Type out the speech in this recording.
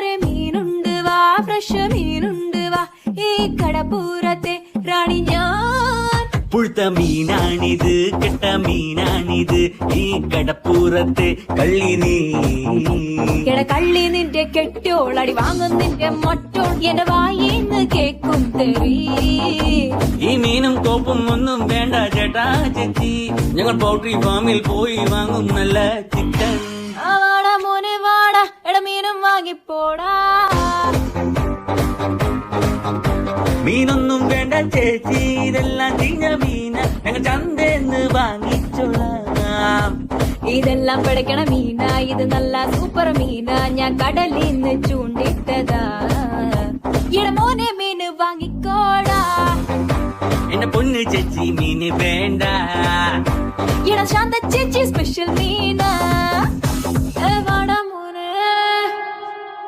മീനുണ്ട് വാ ഫ്രഷ് മീനുണ്ട് വാ. ഈ കടപ്പൂരത്തെ റാണി ഞാൻ. പുഴുത്ത മീനാണിത് കെട്ട മീനാണിത്. ഈ കടപ്പൂരത്തെ കള്ളി നീ. എട കള്ളി നിന്റെ കെട്ടോളടി വാങ്ങും നിന്റെ മൊട്ടോൾ. എന്റെ വായിന്ന് കേക്കും തെറി. ഈ മീനും കോപ്പും ഒന്നും വേണ്ട ചേട്ടാ ചേച്ചി. ഞങ്ങൾ പൗട്രി ഫാമിൽ പോയി വാങ്ങും നല്ല ചിക്കൻ. വാങ്ങിപ്പോടാ മീനൊന്നും വേണ്ട ചേച്ചി ഇതെല്ലാം ചീഞ്ഞ മീന. ഞങ്ങൾ ചന്തേന്ന് വാങ്ങിച്ചോളാം. ഇതെല്ലാം പിടയ്ക്കണ മീന ഇത് നല്ല സൂപ്പർ മീന. ഞാൻ കടലിൽ നിന്ന് ചൂണ്ടിട്ടതാ. ഇടമോനെ മീന് വാങ്ങിക്കോടാ. എന്റെ പൊന്ന് ചേച്ചി മീന് വേണ്ട. ഇട ശാന്ത ചേച്ചി സ്പെഷ്യൽ മീന.